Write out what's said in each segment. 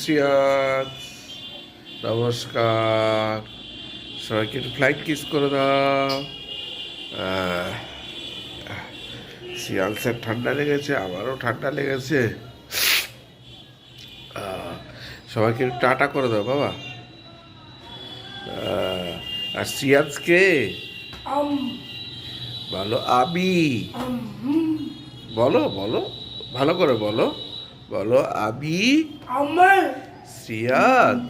শ্রিয়াজ নমস্কার সবাইকে একটু ফ্লাইট কিস করে দাও শ্রিয়াংসের ঠান্ডা লেগেছে আমারও ঠান্ডা লেগেছে সবাইকে একটু টাটা করে দাও বাবা আর শ্রিয়াংসকে বলো আমি বলো বলো। ভালো করে বলো। বলো আমি আমার শ্রিয়াজ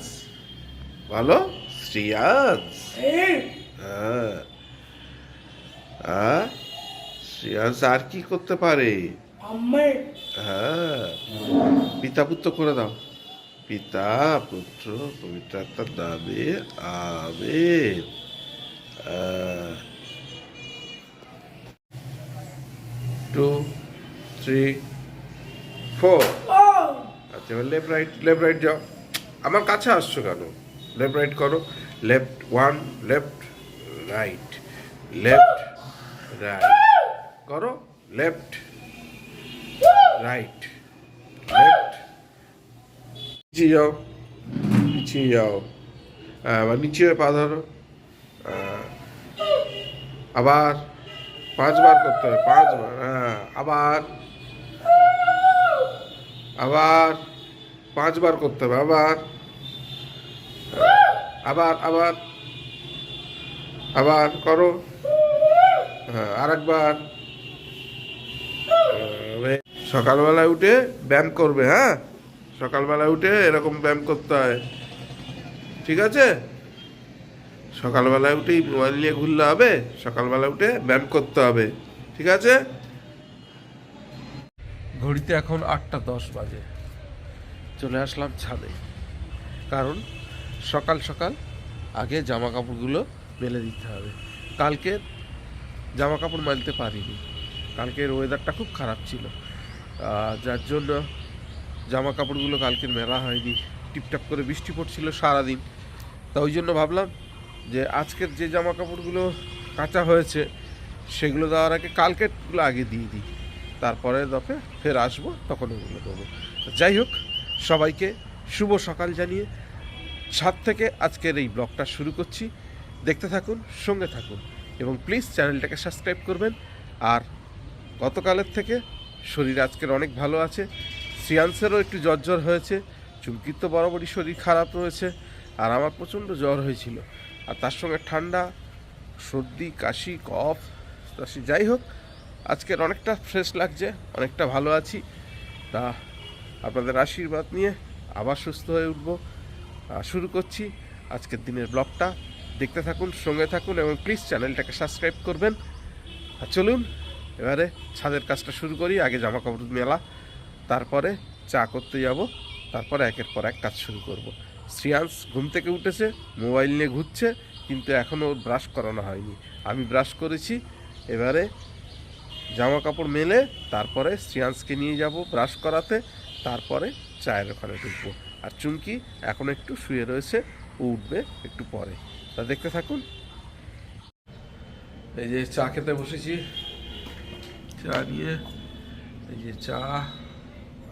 বলো শ্রিয়াজ হ্যাঁ। হ্যাঁ শ্রিয়াজ আর কি করতে পারে? হ্যাঁ। পিতা পুত্র করে দাও। পিতা পুত্র পবিত্রাত্মার নামে আবে টু থ্রি ফোর আচ্ছা এবার লেফট রাইট লেফট রাইট যাও। আমার কাছে আসছো কেন? লেফট রাইট করো। Left one left right left right করো। লেফট রাইট লেফট পিছিয়ে যাও। পিছিয়ে যাও। হ্যাঁ, আবার নিচে পা ধরো। হ্যাঁ। আবার পাঁচবার করতে হবে। পাঁচবার হ্যাঁ। আবার আবার পাঁচবার করতে হবে আবার আবার আবার আবার করো। হ্যাঁ আরেকবার। আহ, সকালবেলায় উঠে ব্যায়াম করবে হ্যাঁ? সকালবেলায় উঠে এরকম ব্যায়াম করতে হয়। ঠিক আছে? সকালবেলায় উঠেই মোবাইল নিয়ে ঘুরলে হবে সকালবেলা উঠে ব্যায়াম করতে হবে। ঠিক আছে? ঘড়িতে এখন আটটা দশ বাজে। চলে আসলাম ছাদে। কারণ সকাল সকাল আগে জামা কাপড়গুলো মেলে দিতে হবে। কালকে জামা কাপড় মেলতে পারিনি। কালকের ওয়েদারটা খুব খারাপ ছিল। যার জন্য জামা কাপড়গুলো কালকের মেলা হয়নি। টিপটাপ করে বৃষ্টি পড়ছিল সারাদিন। তা ওই জন্য ভাবলাম যে আজকের যে জামা কাপড়গুলো কাঁচা হয়েছে, সেগুলো দেওয়ার আগে কালকেরগুলো আগে দিয়ে দিই। তারপরে দফে ফের আসব, তখন ওগুলো তো যাই হোক, সবাইকে শুভ সকাল জানিয়ে ছাদ থেকে আজকের এই ব্লগটা শুরু করছি। দেখতে থাকুন, সঙ্গে থাকুন এবং প্লিজ চ্যানেলটাকে সাবস্ক্রাইব করবেন। আর গতকালের থেকে শরীর আজকের অনেক ভালো আছে। শ্রিয়াংসেরও একটু জ্বর জ্বর হয়েছে। চুমকির তো বরাবরই শরীর খারাপ রয়েছে। আর আমার প্রচণ্ড জ্বর হয়েছিল। আর তার সঙ্গে ঠান্ডা, সর্দি, কাশি, কফ যাই হোক আজকের অনেকটা ফ্রেশ লাগছে, অনেকটা ভালো আছি। তা আপনাদের আশীর্বাদ নিয়ে আবার সুস্থ হয়ে উঠবো। শুরু করছি আজকের দিনের ব্লগটা দেখতে থাকুন, সঙ্গে থাকুন এবং প্লিজ চ্যানেলটাকে সাবস্ক্রাইব করবেন। আর চলুন, এবারে ছাদের কাজটা শুরু করি, আগে জামা কাপড় মেলা, তারপরে চা করতে যাব, তারপরে একের পর এক কাজ শুরু করব। শ্রিয়াংশ ঘুম থেকে উঠেছে, মোবাইল নিয়ে ঘুরছে, কিন্তু এখনও ব্রাশ করানো হয়নি। আমি ব্রাশ করেছি, এবারে জামা কাপড় মেলে, তারপরে শ্রিয়াংশকে নিয়ে যাব ব্রাশ করাতে, তারপরে চায়ের ওখানে ঢুকবো। আর চুমকি এখন একটু শুয়ে রয়েছে, ও উঠবে একটু পরে। তা দেখতে থাকুন। এই যে চা খেতে বসেছি। চা নিয়ে এই যে চা,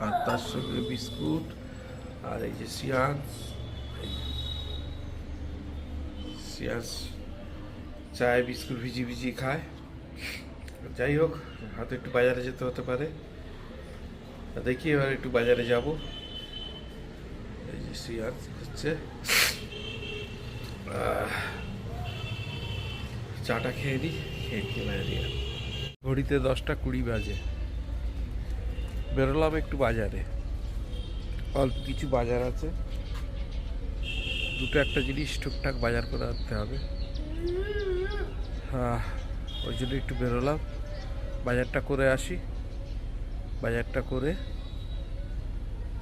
আর তার সঙ্গে বিস্কুট, আর এই যে সিয়াজ সিয়াজ চায় বিস্কুট ভিজি ভিজি খায়। যাই হোক, হয়তো একটু বাজারে যেতে হতে পারে। দেখি এবার একটু বাজারে যাব। এই যে সিয়াজ হচ্ছে। চাটা খেয়ে নিই খেয়ে খেয়ে বাজারে ঘড়িতে দশটা কুড়ি বাজে। বেরোলাম একটু বাজারে। অল্প কিছু বাজার আছে। দুটো একটা জিনিস টুকটাক বাজার করে আনতে হবে। হ্যাঁ ওই জন্য একটু বেরোলাম। বাজারটা করে আসি। বাজারটা করে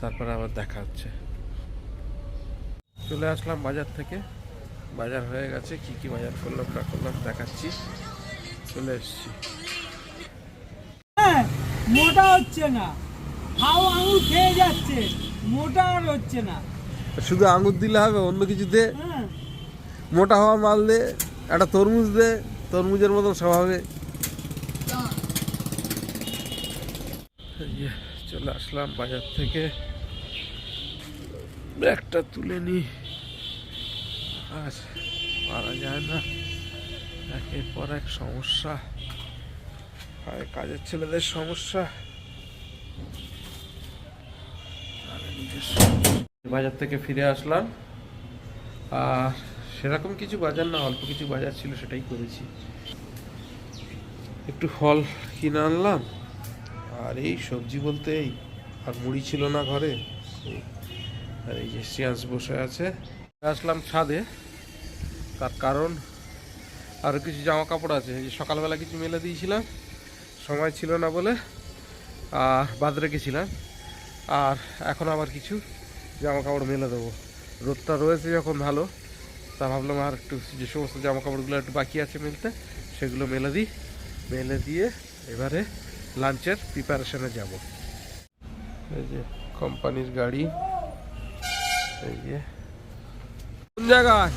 তারপরে আবার দেখা হচ্ছে। চলে আসলাম বাজার থেকে। বাজার হয়ে গেছে। কি কি বাজার করলাম না করলাম দেখাচ্ছি। চলে এসছি। হ্যাঁ, মোটা হচ্ছে না। হাও আঙুর খেয়ে যাচ্ছে। মোটা আর হচ্ছে না। শুধু আঙুর দিলে হবে অন্য কিছু দে হ্যাঁ। মোটা হওয়া মাল দে একটা তরমুজ দে। তরমুজের মতন সব হবে চলে আসলাম বাজার থেকে। ব্যাগটা তুলে নি আর পারা যায় না। একের পর এক সমস্যা। হয় কাজের ছেলেদের সমস্যা। বাজার থেকে ফিরে আসলাম। আর সেরকম কিছু বাজার না, অল্প কিছু বাজার ছিল, সেটাই করেছি একটু ফল কিনে আনলাম, আর এই সবজি বলতে এই, আর মুড়ি ছিল না ঘরে। আর এই যে সিয়ান্স বসে আছে আসলাম ছাদে, তার কারণ আরও কিছু জামা কাপড় আছে, এই যে সকালবেলা কিছু মেলে দিয়েছিলাম, সময় ছিল না বলে আর বাদ রেখেছিলাম, আর এখন আবার কিছু জামা কাপড় মেলে দেবো রোদটা রয়েছে যখন ভালো তা ভাবলাম আর একটু যে সমস্ত জামা কাপড়গুলো একটু বাকি আছে মেলতে, সেগুলো মেলে দিই। মেলে দিয়ে এবারে লাঞ্চের প্রিপারেশনে যাব। এই যে কোম্পানির গাড়ি। এই যে। কোন জায়গায়?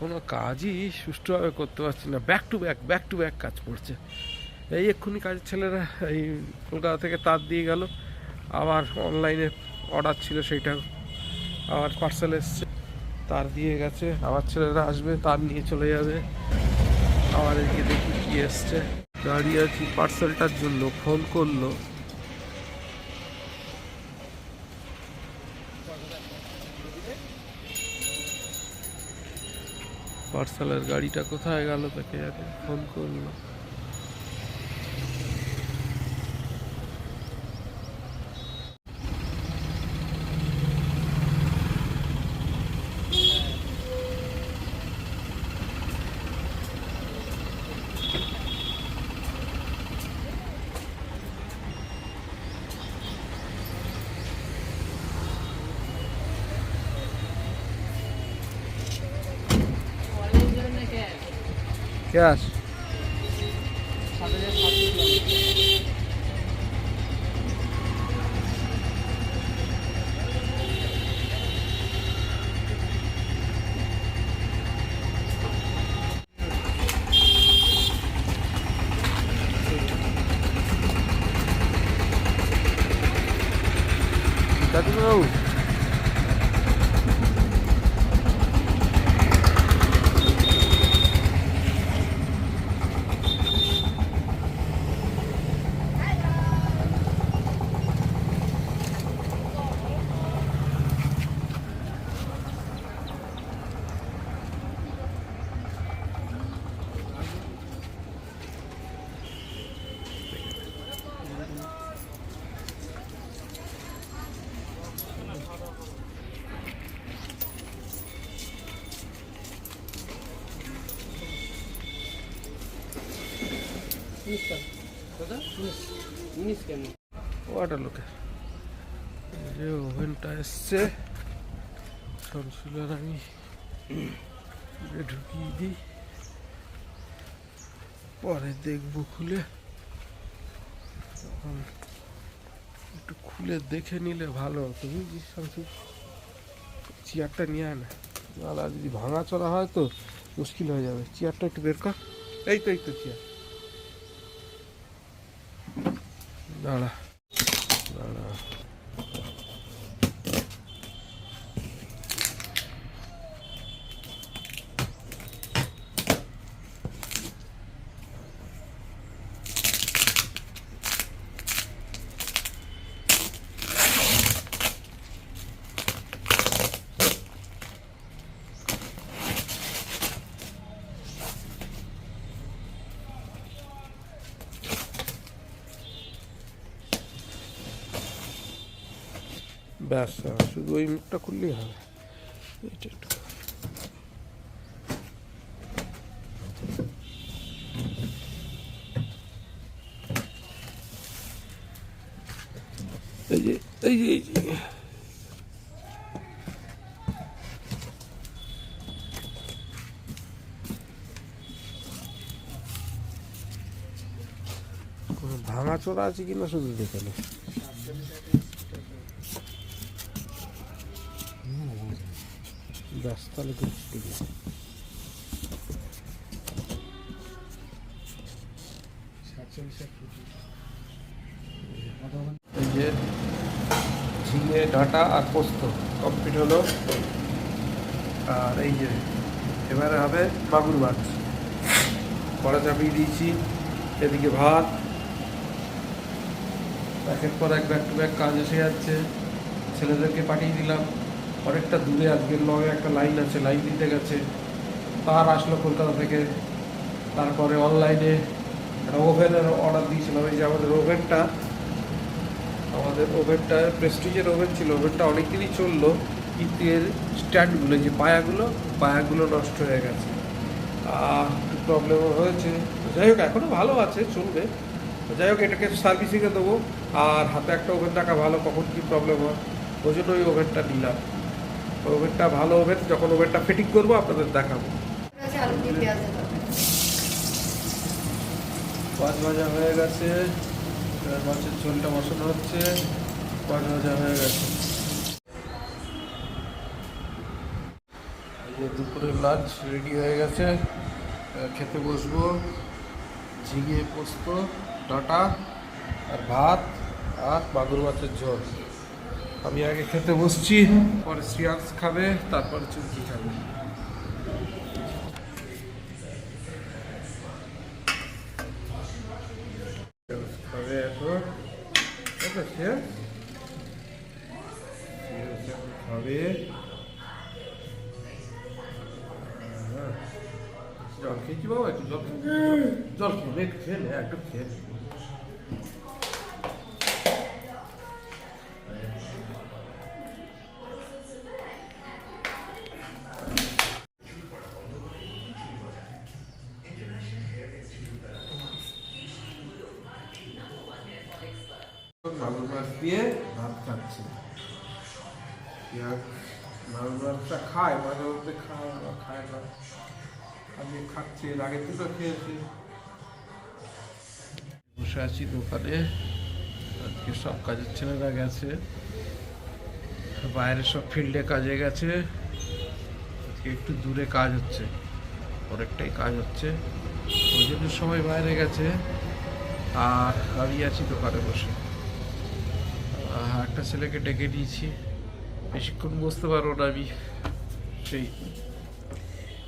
কোনো কাজই সুষ্ঠুভাবে করতে পারছি না। Back to back back to back কাজ পড়ছে। এই এক্ষুনি কাজের ছেলেরা এই কলকাতা থেকে তার দিয়ে গেল। আবার অনলাইনে অর্ডার ছিল সেইটা আবার পার্সেল এসছে। তার দিয়ে গেছে, আবার ছেলেরা আসবে, তার নিয়ে চলে যাবে। আবার এদিকে দেখি কি এসছে। দাঁড়িয়ে আছি পার্সেলটার জন্য ফোন করল। পার্সেলের গাড়িটা কোথায় গেল তাকে ফোন করল। Yes. ওয়াটার লোকে। যে ওভেনটা এসছে। সবগুলোর আমি ঢুকিয়ে দিই। পরে দেখব খুলে। তখন একটু খুলে দেখে নিলে ভালো বুঝলি চেয়ারটা নিয়ে আয় না। যদি ভাঙা চলা হয় তো মুশকিল হয়ে যাবে। চেয়ারটা একটু বের কর। এই তো এই তো চেয়ার। Voilà. ব্যাস শুধু ওই মুখটা খুললেই হবে। এইটা একটু এই যে এই যে এই যে। ভাঙাচোরা আছে কিনা শুধু দেখে ব্যাস তাহলে তো ঠিক এই যে ঝিঙে, ডাঁটা আর পোস্ত কমপ্লিট হলো। আর এই যে, এবারে হবে মাগুর মাছ। কড়া চাপিয়ে দিয়েছি, এদিকে ভাত। একের পর এক ব্যাক টু ব্যাক কাজ এসে যাচ্ছে। ছেলেদেরকে পাঠিয়ে দিলাম। অনেকটা দূরে আজকের লগে একটা লাইন আছে, লাইন দিতে গেছে। তার আসলো কলকাতা থেকে। তারপরে অনলাইনে একটা ওভেনের অর্ডার দিয়েছিলাম। এই যে আমাদের ওভেনটা আমাদের ওভেনটা প্রেস্টিজের ওভেন ছিল। ওভেনটা অনেক দিনই চলল। কিন্তু এর স্ট্যান্ডগুলো যে পায়াগুলো পায়াগুলো নষ্ট হয়ে গেছে। একটু প্রবলেমও হয়েছে। যাই হোক এখনও ভালো আছে, চলবে। যাই হোক, এটাকে সার্ভিসিংয়ে দেবো। আর হাতে একটা ওভেন রাখা ভালো, কখন কী প্রবলেম হয়। ওই জন্য ওই ওভেনটা নিলাম। ওভেনটা ভালো ওভেন যখন ওভেনটা ফিটিং করব, আপনাদের দেখাবো। মাছ ভাজা হয়ে গেছে মাছের ঝোলটা বসানো হচ্ছে, পাঁচ ভাজা হয়ে গেছে। দুপুরের লাঞ্চ রেডি হয়ে গেছে খেতে বসবো। ঝিঙে পোস্ত, ডাঁটা, আর ভাত, আর মাগুর মাছের ঝোল। আমি আগে খেতে বসছি, পরে শ্রিয়াংশ খাবে, তারপরে চুমকি খাবে। খাবে এখন। খাবে। হ্যাঁ। জল খেয়েছি বাবা, একটু জল খেয়ে জল খেয়ে খেয়ে একটু খেয়ে মধ্যে খায় বা খায় না। আমি খাচ্ছি এর আগে দুটো খেয়েছি। বসে আছি দোকানে। আজকে সব কাজের ছেলেরা গেছে। বাইরে সব ফিল্ডে কাজে গেছে। আজকে একটু দূরে কাজ হচ্ছে। অনেকটাই কাজ হচ্ছে। ওই জন্য সবাই বাইরে গেছে। আর আমি আছি দোকানে বসে। একটা ছেলেকে ডেকে নিয়েছি। বেশিক্ষণ বসতে পারব না আমি। সেই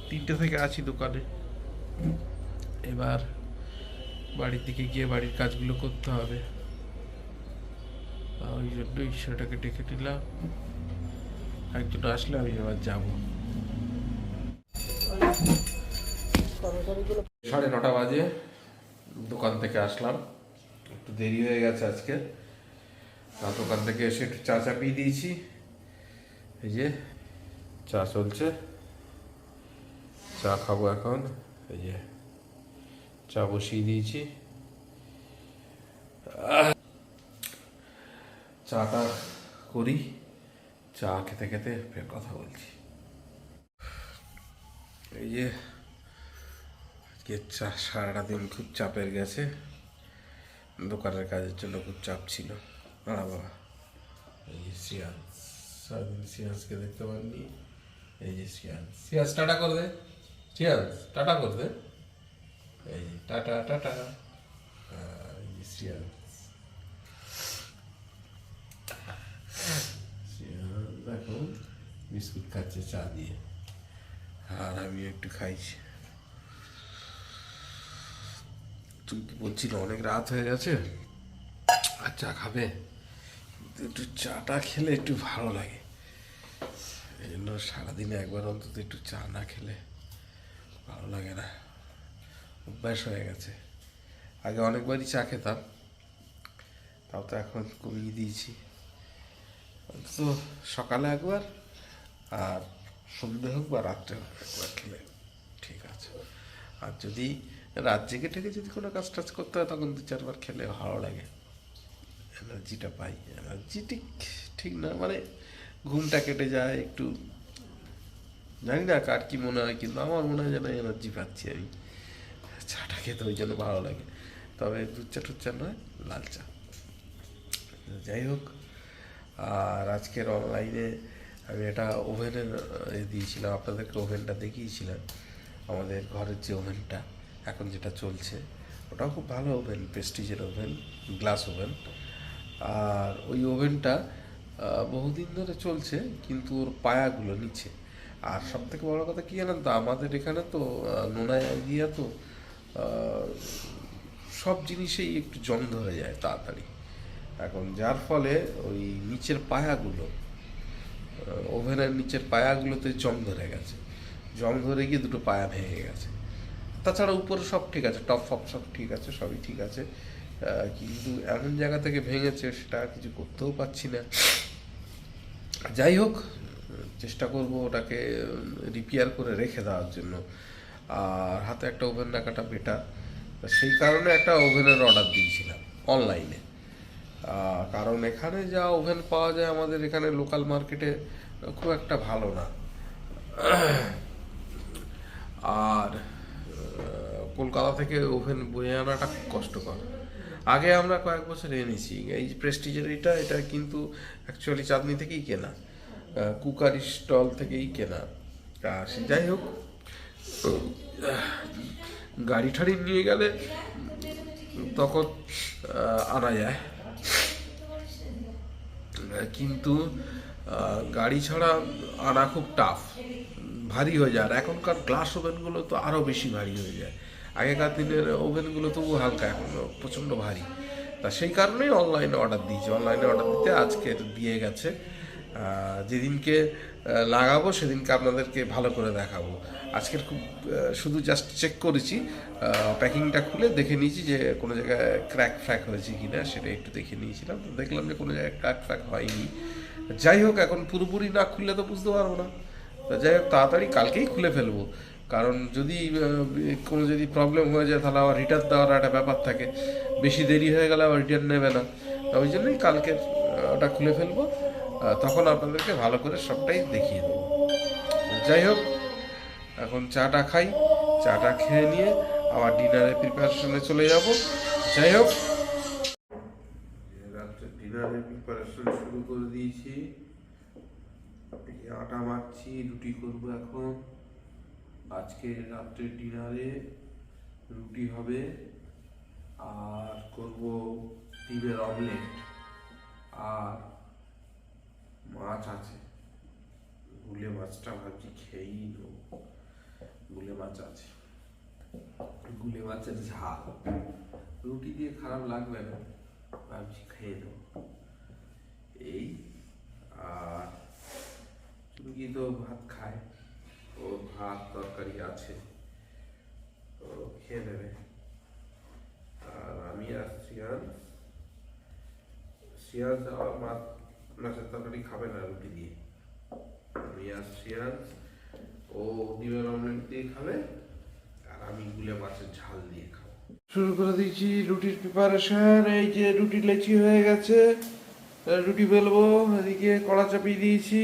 তিনটে থেকে আছি দোকানে। এবার বাড়ির দিকে গিয়ে বাড়ির কাজগুলো করতে হবে। ওই জন্যই ছেলেটাকে ডেকে নিলাম। একজন আসলে আমি এবার যাব। সাড়ে নটা বাজে, দোকান থেকে আসলাম। একটু দেরি হয়ে গেছে আজকে। তা দোকান থেকে এসে একটু চা চাপিয়ে দিয়েছি। এই যে চা চলছে। চা খাব এখন। এই যে চা বসিয়ে দিয়েছি। চাটা করি। চা খেতে খেতে ফের কথা বলছি। এই যে আজকে চা সারাটা দিন খুব চাপের গেছে। দোকানের কাজের জন্য খুব চাপ ছিল। না বাবা, এই যে সিয়ান্স সারাদিন সিয়ান্সকে দেখতে পাননি। এই যে টাটা করে দে। সিয়ান্স টাটা করে দে। এই যে টাটা টাটা। এই যে দেখো বিস্কুট খাচ্ছে চা দিয়ে। আর আমি একটু খাইছি। তুমি কি বলছিল অনেক রাত হয়ে গেছে? আর চা খাবে? একটু চাটা খেলে একটু ভালো লাগে। এই জন্য সারাদিনে একবার অন্তত একটু চা না খেলে ভালো লাগে না। অভ্যাস হয়ে গেছে। আগে অনেকবারই চা খেতাম, তাও তো এখন কমিয়ে দিয়েছি। অন্তত সকালে একবার আর সন্ধে হোক বা রাত্রে হোক একবার খেলে, ঠিক আছে। আর যদি রাত জেগে থেকে যদি কোনো কাজ টাজ করতে হয়, তখন দু চারবার খেলে ভালো লাগে। এনার্জিটা পাই। এনার্জি ঠিক ঠিক না মানে ঘুমটা কেটে যায়, একটু জানি না কার কি মনে হয়, কিন্তু আমার মনে হয় যেন এনার্জি পাচ্ছি আমি। চাটা খেতে ওই জন্য ভালো লাগে। তবে দুধ চা টুধ চা নয় লাল চা যাই হোক, আর আজকের অনলাইনে আমি এটা ওভেনের দিয়েছিলাম, আপনাদেরকে ওভেনটা দেখিয়েছিলাম, আমাদের ঘরের যে ওভেনটা, এখন যেটা চলছে, ওটাও খুব ভালো ওভেন প্রেস্টিজের ওভেন গ্লাস ওভেন। আর ওই ওভেনটা বহুদিন ধরে চলছে, কিন্তু ওর পায়াগুলো নিচে। আর সব থেকে বড় কথা কি জানেন তো, আমাদের এখানে তো নোনা এরিয়া তো সব জিনিসেই একটু জং ধরে যায় তাড়াতাড়ি। এখন যার ফলে ওই নিচের পায়াগুলো ওভেনের নিচের পায়াগুলোতে জং ধরে গেছে। জং ধরে গিয়ে দুটো পায়া ভেঙে গেছে। তাছাড়া উপরে সব ঠিক আছে, টপ ফপ সব ঠিক আছে, সবই ঠিক আছে। কিন্তু এমন জায়গা থেকে ভেঙেছে, সেটা কিছু করতেও পারছি না। যাই হোক, চেষ্টা করব ওটাকে রিপেয়ার করে রেখে দেওয়ার জন্য। আর হাতে একটা ওভেন রাখাটা বেটার সেই কারণে একটা ওভেনের অর্ডার দিয়েছিলাম অনলাইনে কারণ এখানে যা ওভেন পাওয়া যায় আমাদের এখানে লোকাল মার্কেটে খুব একটা ভালো না। আর কলকাতা থেকে ওভেন বয়ে আনাটা কষ্টকর। আগে আমরা কয়েক বছর এনেছি। এই প্রেস্টিজের এটা এটা কিন্তু অ্যাকচুয়ালি চাঁদনি থেকেই কেনা। কুকার স্টল থেকেই কেনা। যাই হোক গাড়ি ঠাড়ি নিয়ে গেলে তখন আনা যায়। কিন্তু গাড়ি ছাড়া আনা খুব টাফ ভারী হয়ে যায়। আর এখনকার গ্লাস ওভেনগুলো তো আরও বেশি ভারী হয়ে যায়। আগেকার দিনের ওভেনগুলো তবু হালকা, এখন প্রচণ্ড ভারী। তা সেই কারণেই অনলাইনে অর্ডার দিয়েছি। অনলাইনে অর্ডার দিতে আজকে দিয়ে গেছে। যেদিনকে লাগাবো সেদিনকে আপনাদেরকে ভালো করে দেখাবো। আজকের খুব শুধু জাস্ট চেক করেছি। প্যাকিংটা খুলে দেখে নিয়েছি যে কোনো জায়গায় ক্র্যাক ফ্র্যাক হয়েছে কি না সেটা একটু দেখে নিয়েছিলাম। তো দেখলাম যে কোনো জায়গায় ক্র্যাক ফ্র্যাক হয়নি। যাই হোক, এখন পুরোপুরি না খুললে তো বুঝতে পারব না। তো যাই হোক, তাড়াতাড়ি কালকেই খুলে ফেলব। কারণ যদি কোনো যদি প্রবলেম হয়ে যায়, তাহলে আবার রিটার্ন দেওয়ার একটা ব্যাপার থাকে। বেশি দেরি হয়ে গেলে আবার রিটার্ন নেবে না। ওই জন্যই কালকে ওটা খুলে ফেলব। তখন আপনাদেরকে ভালো করে সবটাই দেখিয়ে দেবো। যাই হোক, এখন চাটা খাই, চাটা খেয়ে নিয়ে আবার ডিনারের প্রিপারেশনে চলে যাব। যাই হোক। ডিনারের প্রিপারেশন শুরু করে দিয়েছি। আটা মাখছি রুটি করব এখন। আজকে রাত্রে ডিনারে রুটি হবে আর করব ডিমের অমলেট আর মাছ আছে। গুলে মাছটা ভাবছি খেয়েই নেব। গুলে মাছ আছে। গুলে মাছের ঝাল। রুটি দিয়ে খারাপ লাগবে না। ভাবছি খেয়ে দেবো এই আর চুমকি তো ভাত খায়। ও ভাত তরকারি আছে ও খেয়ে নেবে আর আমি আর আবার মাছ মাছের তরকারি খাবে না রুটি দিয়ে আমি আর ও ডিমের অমলেট দিয়ে খাবে আর আমি গুলে মাছের ঝাল দিয়ে খাব। শুরু করে দিয়েছি রুটির প্রিপারেশন এই যে রুটি লেচি হয়ে গেছে। রুটি বেলবো, এদিকে কড়া চাপিয়ে দিয়েছি।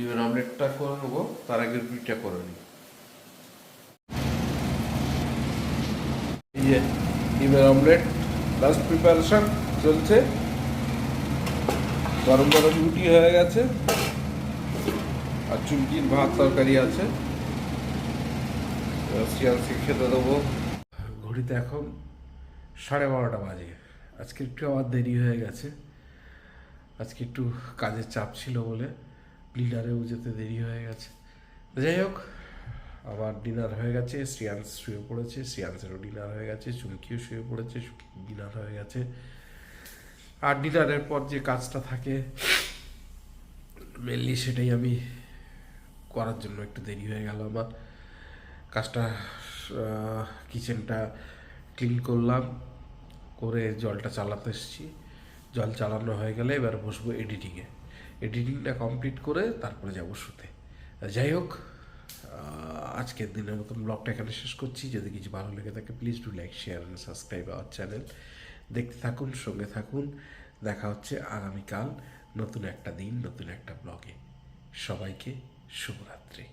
ডিমের আমলেটটা করে নেব, তার আগে রুটিটা করে নিই। এই যে ডিমের অমলেট লাস্ট প্রিপারেশন চলছে। গরম গরম রুটি হয়ে গেছে। আর চুমকির ভাত তরকারি আছে। খেতে দেবো। ঘড়িতে এখন সাড়ে বারোটা বাজে। আজকে একটু আমার দেরি হয়ে গেছে। আজকে একটু কাজের চাপ ছিল বলে। ডিনারেও যেতে দেরি হয়ে গেছে। যাই হোক আমার ডিনার হয়ে গেছে, শ্রিয়াংশ শুয়ে পড়েছে, শ্রিয়াংশেরও ডিনার হয়ে গেছে চুমকিও শুয়ে পড়েছে ডিনার হয়ে গেছে। আর ডিনারের পর যে কাজটা থাকে মেনলি সেটাই আমি করার জন্য একটু দেরি হয়ে গেল আমার। কাজটা কিচেনটা ক্লিন করলাম, করে জলটা চালাতে এসেছি। জল চালানো হয়ে গেলে এবার বসবো এডিটিংয়ে এডিটিংটা কমপ্লিট করে তারপরে যাব শুতে। যাই হোক আজকের দিনের মতন ব্লগটা এখানে শেষ করছি। যদি কিছু ভালো লেগে থাকে please do like share and subscribe our channel দেখতে থাকুন, সঙ্গে থাকুন। দেখা হচ্ছে আগামীকাল নতুন একটা দিন, নতুন একটা ব্লগে। সবাইকে শুভরাত্রি।